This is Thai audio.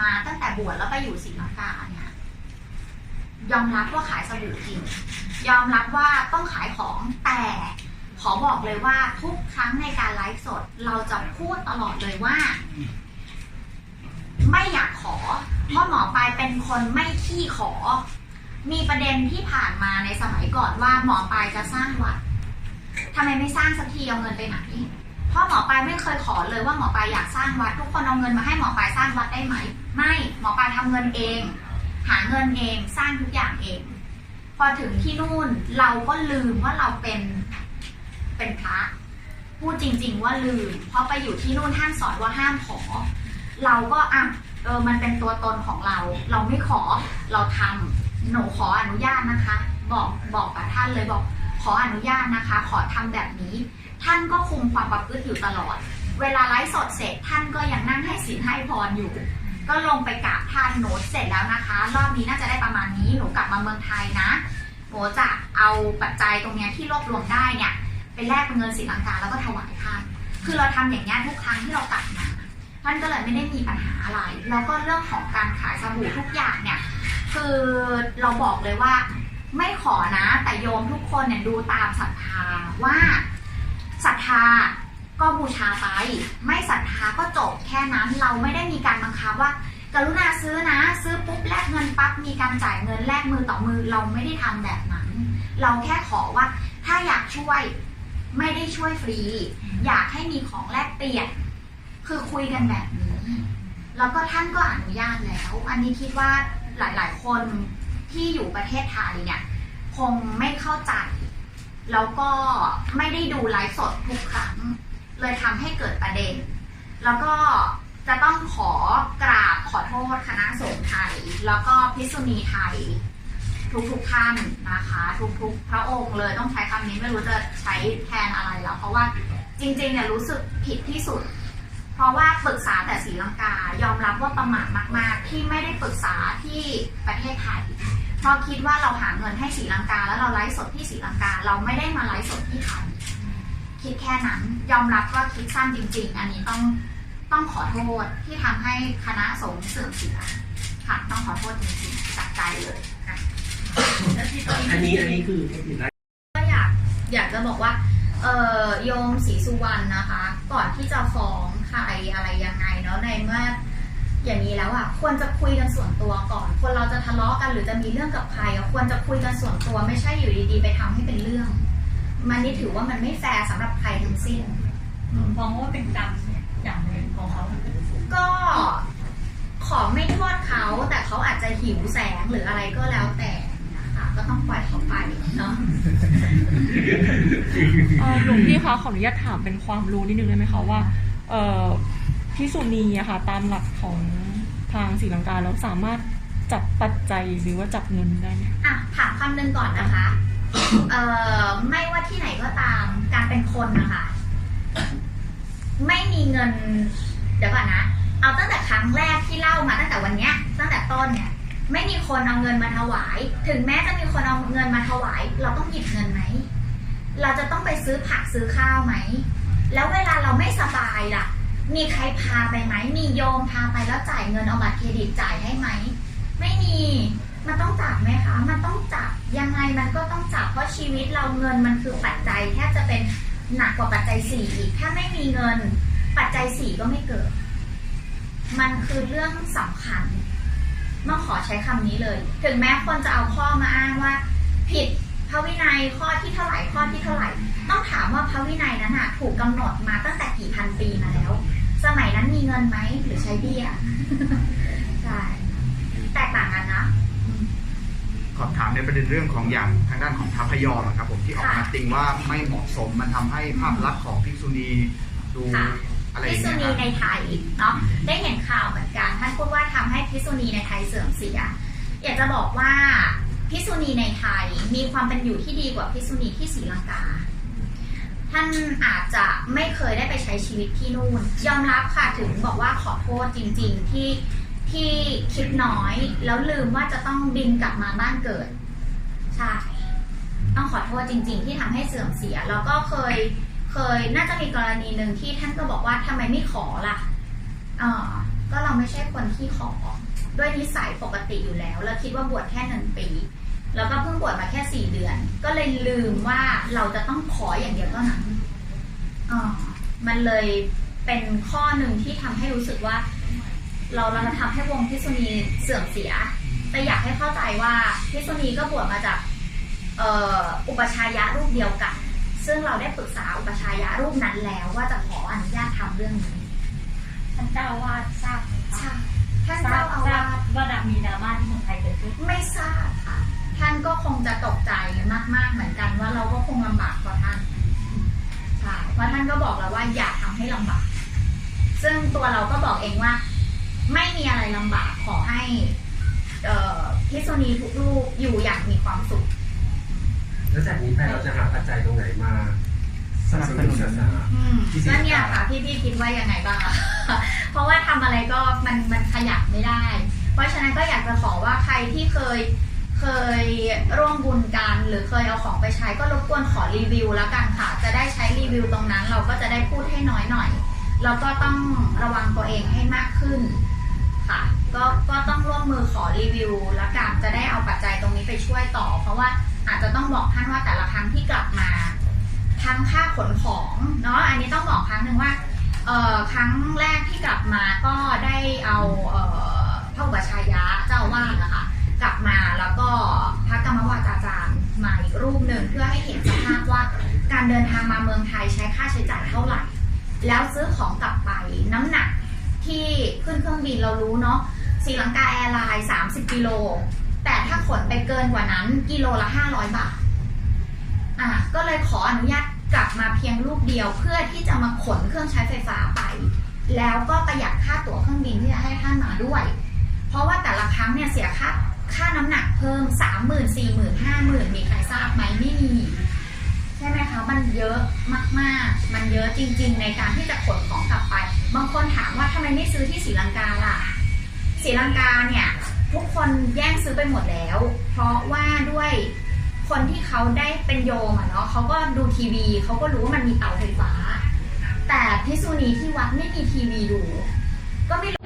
มาตั้งแต่บวชแล้วไปอยู่ศรีลังกาเนี่ยยอมรับว่าขายสบู่จริง ยอมรับว่าต้องขายของแต่ขอบอกเลยว่าทุกครั้งในการไลฟ์สด เราจะพูดตลอดเลยว่า ไม่อยากขอ เพราะหมอปลายเป็นคนไม่ขี้ขอ มีประเด็นที่ผ่านมาในสมัยก่อนว่าหมอปลายจะสร้างวัดทำไมไม่สร้างสักทีเอาเงินไปไหน เพราะหมอปลายไม่เคยขอเลยว่าหมอปลายอยากสร้างวัด ทุกคนเอาเงินมาให้หมอปลายสร้างวัดได้ไหม ไม่หมอปลายทำเงินเอง หาเงินเองสร้างทุกอย่างเอง พอถึงที่นู่นเราก็ลืมว่าเราเป็นเป็นพระพูดจริง ๆ ว่าลืม เพราะไปอยู่ที่นู่นท่านสอนว่าห้ามขอ เราก็อะเออมันเป็นตัวตนของเรา เราไม่ขอเราทำหนูขออนุญาตนะคะ บอกบอกกับท่านเลยบอกขออนุญาตนะคะ ขอทำแบบนี้ ท่านก็คุมความประพฤติอยู่ตลอด เวลาไลฟ์สดเสร็จท่านก็ยังนั่งให้ศีลให้พรอยู่ ก็ลงไปกราบท่านโน้ตเสร็จแล้วนะคะ รอบนี้น่าจะได้ประมาณนี้หนูกลับมาเมืองไทยนะหนูจะเอาปัจจัยตรงนี้ที่รวบรวมได้เนี่ยไปแลกเป็นเงินศรีลังกาแล้วก็ถวายท่าน คือเราทำอย่างเงี้ทุกครั้งที่เรากลับมาท่านก็เลยไม่ได้มีปัญหาอะไร แล้วก็เรื่องของการขายสบู่ทุกอย่างเนี่ยคือเราบอกเลยว่าไม่ขอนะแต่โยมทุกคนเนี่ยดูตามศรัทธาว่า ธาก็บูชาไป ไม่ศรัทธาก็จบแค่นั้นเราไม่ได้มีการบังคับว่า กรุณาซื้อนะ ซื้อปุ๊บแลกเงินปั๊บมีการจ่ายเงินแลกมือต่อมือเราไม่ได้ทำแบบนั้น เราแค่ขอว่าถ้าอยากช่วยไม่ได้ช่วยฟรี อยากให้มีของแลกเปลี่ยนคือคุยกันแบบนี้ แล้วก็ท่านก็อนุญาตแล้ว อันนี้คิดว่าหลาย ๆ คนที่อยู่ประเทศไทยเนี่ยคงไม่เข้าใจ แล้วก็ไม่ได้ดูไลฟ์สดทุกครั้ง เลยทำให้เกิดประเด็น แล้วก็จะต้องขอกราบขอโทษคณะสงฆ์ไทย แล้วก็พิกษุณีไทย ทุกๆท่านนะคะ ทุกๆ พระองค์เลยต้องใช้คำนี้ไม่รู้จะใช้แทนอะไรแล้ว เพราะว่าจริงๆเนี่ยรู้สึกผิดที่สุด เพราะว่าปรึกษาแต่ศรีลังกายอมรับว่าประมาทมาก ๆ ที่ไม่ได้ปรึกษาที่ประเทศไทย เพราะคิดว่าเราหาเงินให้ศรีลังกา แล้วเราไลฟ์สดที่ศรีลังกา เราไม่ได้มาไลฟ์สดที่ไทยคิดแค่นั้นยอมรับว่าคิดสั้นจริง ๆ อันนี้ต้องต้องขอโทษที่ทำให้คณะสงฆ์เสื่อมเสียค่ะต้องขอโทษจริงๆจากใจเลยค่ะอันนี้อันนี้คือเทคนิคก็อยากอยากจะบอกว่าเออโยมศรีสุวรรณนะคะ ก่อนที่จะฟ้องใครอะไรยังไงเนาะในเมื่อ อย่างนี้แล้วอะควรจะคุยกันส่วนตัวก่อน คนเราจะทะเลาะกันหรือจะมีเรื่องกับใครอะควรจะคุยกันส่วนตัวไม่ใช่อยู่ดีๆ ไปทำให้เป็นเรื่อง มันนี่ถือว่ามันไม่แฟร์สำหรับใครทั้งสิ้นมองว่าเป็นกรรมอย่างหนึ่งของเขา ก็ขอไม่โทษเขาแต่เขาอาจจะหิวแสงหรืออะไรก็แล้วแต่นะคะก็ต้องปล่อยเขาไปเนาะเอ่อหลวงพี่คะขออนุญาตถามเป็นความรู้นิดนึงได้ไหมคะว่าเอ่อ พิสุนีอะค่ะตามหลักของทางศรีลังกาแล้วสามารถจับปัจจัยหรือว่าจับเงินได้ไหมอะถามคำหนึ่งก่อนนะคะ เอ่อไม่ว่าที่ไหนก็ตามการเป็นคนนะคะไม่มีเงิน เดี๋ยวก่อนนะ เอาตั้งแต่ครั้งแรกที่เล่ามาตั้งแต่วันเนี้ย ตั้งแต่ต้นเนี่ย ไม่มีคนเอาเงินมาถวาย ถึงแม้จะมีคนเอาเงินมาถวาย เราต้องหยิบเงินไหม เราจะต้องไปซื้อผักซื้อข้าวไหม แล้วเวลาเราไม่สบายล่ะ มีใครพาไปไหม มีโยมพาไปแล้วจ่ายเงินเอาบัตรเครดิตจ่ายให้ไหม ไม่มี มันต้องจับไหมคะ มันต้องจับ ยังไงมันก็ต้องจับ เพราะชีวิตเราเงินมันคือปัจจัยแทบจะเป็นหนักกว่าปัจจัยสี่อีก ถ้าไม่มีเงิน ปัจจัยสี่ก็ไม่เกิด มันคือเรื่องสำคัญต้อขอใช้คำนี้เลย ถึงแม้คนจะเอาข้อมาอ้างว่า ผิดพระวินัยข้อที่เท่าไหร่ข้อที่เท่าไหร่ ต้องถามว่าพระวินัยนั้นถูกกำหนดมาตั้งแต่กี่พันปีมาแล้ว สมัยนั้นมีเงินไหมหรือใช้เบี้ยใช่แตกต่างกันนะขอบถามในประเด็นเรื่องของอย่างทางด้านของพระพยอมอะครับผมที่ออกมาค่ะติงว่าไม่เหมาะสมมันทำให้ภาพลักษณ์ของภิกษุณีดูค่ะอะไรอพิย่างษุเงี้ยณีครับในไทยเนาะได้เห็นข่าวเหมือนกันท่านพูดว่าทำให้พิษุณีในไทยเสื่อมเสีย อยากจะบอกว่าพิษุณีในไทยมีความเป็นอยู่ที่ดีกว่าพิษุณีที่ศรีลังกา ท่านอาจจะไม่เคยได้ไปใช้ชีวิตที่นู่น ยอมรับค่ะถึงบอกว่าขอโทษจริง ๆ ที่ที่คิดน้อย แล้วลืมว่าจะต้องบินกลับมาบ้านเกิด ใช่ ต้องขอโทษจริง ๆ ที่ทำให้เสื่อมเสีย แล้วก็เคยเคยน่าจะมีกรณีหนึ่งที่ท่านก็บอกว่าทำไมไม่ขอล่ะเออก็เราไม่ใช่คนที่ขอ ด้วยนิสัยปกติอยู่แล้วแล้วคิดว่าบวชแค่หนึ่งปี แล้วก็เพิ่งบวชมาแค่สี่เดือน ก็เลยลืมว่าเราจะต้องขออย่างเดียวเท่านั้นอ่ามันเลยเป็นข้อหนึ่งที่ทำให้รู้สึกว่า เราเราจะทำให้วงพิษุณีเสื่อมเสีย แต่อยากให้เข้าใจว่าพิษุณีก็บวชมาจากเอ่ออุปชายะรูปเดียวกัน ซึ่งเราได้ปรึกษาอุปชายะรูปนั้นแล้วว่าจะขออนุญาตทำเรื่องนี้ท่านเจ้าอาวาดทราบไหมคะใช่ท่านทราเจ้าบอาทราบวาสว่ามีดราม่าที่เมืองไทยเกิดขึ้นไม่ทราบค่ะ ท่านก็คงจะตกใจมากๆเหมือนกันว่าเราก็คงลำบากกว่าท่านใช่เพราะท่านก็บอกแล้วว่าอย่าทำให้ลำบาก ซึ่งตัวเราก็บอกเองว่า ไม่มีอะไรลำบากขอให้เอ่อพิษุณีทุกรูปอยู่อย่างมีความสุข แล้วจากนี้ไปเราจะหาปัจจัยตรงไหนมาสนับสนุนศาสนาอืมที่ศรีแล้วลังกาเนี่ยค่ะพี่พี่คิดว่ายังไงบ้างอะเพราะว่าทำอะไรก็มันมันขยับไม่ได้ เพราะฉะนั้นก็อยากจะขอว่าใครที่เคย เคยร่วมบุญกันหรือเคยเอาของไปใช้ก็รบกวนขอรีวิวแล้วกันค่ะ จะได้ใช้รีวิวตรงนั้น เราก็จะได้พูดให้น้อยหน่อยแล้วก็ต้องระวังตัวเองให้มากขึ้นค่ะ ก็ก็ต้องร่วมมือขอรีวิวแล้วกันจะได้เอาปัจจัยตรงนี้ไปช่วยต่อ เพราะว่าอาจจะต้องบอกท่านว่าแต่ละครั้งที่กลับมาทั้งค่าขนของเนาะอันนี้ต้องบอกครั้งหนึ่งว่าเอ่อครั้งแรกที่กลับมาก็ได้เอาเอ่อพระอุปชายะเจ้าอาวานะคะ กลับมาแล้วก็พระกรรมวาจาจารย์มาอีกรูปหนึ่งเพื่อให้เห็นสภาพว่าการเดินทางมาเมืองไทยใช้ค่าใช้จ่ายเท่าไหร่ แล้วซื้อของกลับไปน้ำหนักที่ขึ้นเครื่องบินเรารู้เนาะศรีลังกาแอร์ไลน์30กิโลแต่ถ้าขนไปเกินกว่านั้นกิโลละ 500 บาทอะก็เลยขออนุญาตกลับมาเพียงลูกเดียวเพื่อที่จะมาขนเครื่องใช้ไฟฟ้าไป แล้วก็ประหยัดค่าตั๋วเครื่องบินที่จะให้ท่านมาด้วย เพราะว่าแต่ละครั้งเนี่ยเสียค่า ค่าน้ำหนักเพิ่มสามหมื่นสี่หมื่นห้าหมื่นมีใครทราบไหมไม่มีใช่ไหมคะมันเยอะมากๆ มันเยอะจริง ๆ ในการที่จะขนของกลับไป บางคนถามว่าทำไมไม่ซื้อที่ศรีลังกาล่ะศรีลังกาเนี่ยทุกคนแย่งซื้อไปหมดแล้ว เพราะว่าด้วยคนที่เขาได้เป็นโยมอะเนาะเขาก็ดูทีวี เขาก็รู้ว่ามันมีเตาไฟฟ้า แต่พิษุณีที่วัดไม่มีทีวีดู ก็ไม่รู้